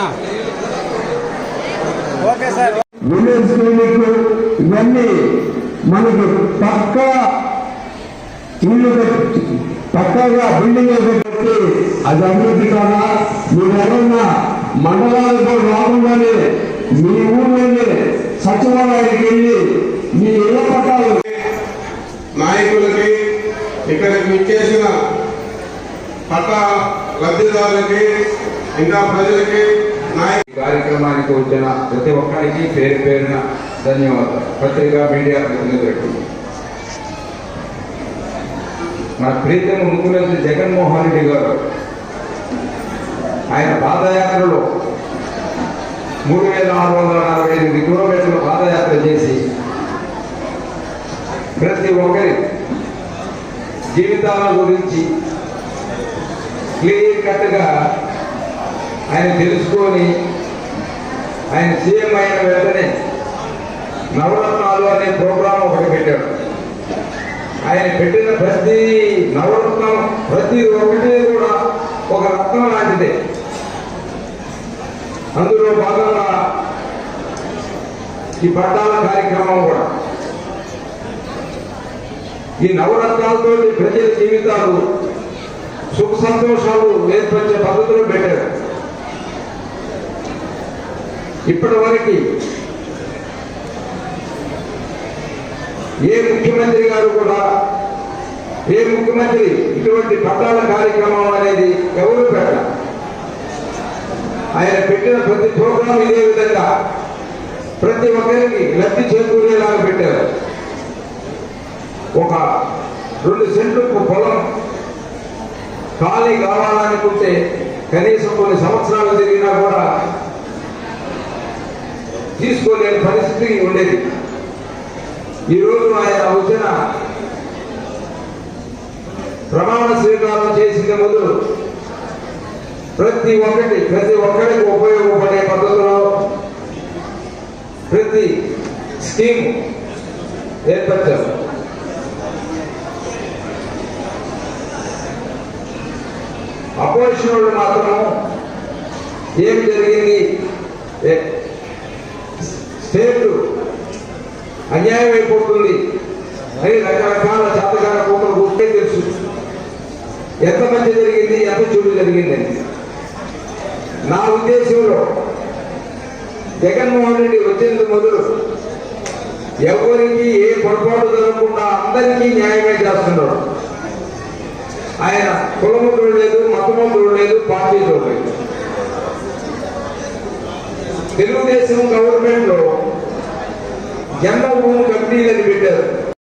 అన్నా. Okay sir. Village clinic ఇవన్నీ మనకి పక్క ఇల్లు పక్కగా బిల్డింగ్ కట్టి అది అభివృద్ధి కాదా? మీరు ఎవరన్నా మండలాలకు రాకుండానే మీ ఊళ్ళోనే సచివాలయానికి వెళ్ళి మీ ఇళ్ళ పట్టాలు నాయకులకి ఇక్కడికి విచ్చేసిన పట్ట లబ్ధిదారులకి ఇంకా ప్రజలకి నాయకు కార్యక్రమానికి వచ్చిన ప్రతి ఒక్కరికి పేరు పేరున ధన్యవాదాలు. పత్రికా మీడియా ప్రతినిధులకు మన ప్రీతమ ముఖ్యమంత్రి జగన్మోహన్ రెడ్డి గారు ఆయన పాదయాత్రలో మూడు వేల నాలుగు వందల నలభై ఎనిమిది కిలోమీటర్ల పాదయాత్ర చేసి ప్రతి ఒక్కరి జీవితాల గురించి క్లియర్ కట్గా ఆయన తెలుసుకొని ఆయన సీఎం అయిన వెంటనే నవరత్నాలు అనే ప్రోగ్రాం ఒకటి పెట్టాడు. ఆయన పెట్టిన ప్రతి నవరత్నం ప్రతి ఒక్కటి కూడా ఒక రత్నం లాంటిదే. అందులో భాగంగా ఈ పట్టాల కార్యక్రమం కూడా. ఈ నవరత్నాలతో ప్రజల జీవితాలు సుఖ సంతోషాలు ఏర్పరిచే పద్ధతిలో పెట్టారు ఇప్పటి వరకు ఏ ముఖ్యమంత్రి గారు కూడా ఏ ముఖ్యమంత్రి ఇటువంటి పట్టాల కార్యక్రమం అనేది ఎవరు పెట్టారు. ఆయన పెట్టిన ప్రతి ప్రోగ్రాం ఇదే విధంగా ప్రతి ఒక్కరికి లబ్ధి చేకూరేలాగా పెట్టారు. ఒక రెండు సెంట్లు పొలం ఖాళీ కావాలనుకుంటే కనీసం కొన్ని సంవత్సరాలు జరిగినా కూడా తీసుకోలేని పరిస్థితి ఉండేది. ఈరోజు ఆయన వచ్చిన ప్రమాణ స్వీకారం చేసిన మొదలు ప్రతి ఒక్కటి ప్రతి ఒక్కరికి ఉపయోగపడే పద్ధతిలో ప్రతి స్కీమ్ ఏర్పరిచారు. అపోజిషన్ వాళ్ళు మాత్రం ఏం జరిగింది? స్టేట్ అన్యాయం అయిపోతుంది అని రకరకాల జాతకాల కూతురు గుర్తే తెలుసు. ఎంత మంచి జరిగింది ఎంత చెడు జరిగిందని నా ఉద్దేశంలో జగన్మోహన్ రెడ్డి వచ్చేందు మొదలు ఎవరికి ఏ పొరపాటు జరగకుండా అందరికీ న్యాయమే చేస్తున్నాడు. ఆయన కులము చూడలేదు మతము చూడలేదు పార్టీ చూడలేదు తెలుగుదేశం గవర్నమెంట్ లో జన్మభూమి కమిటీలని పెట్టారు.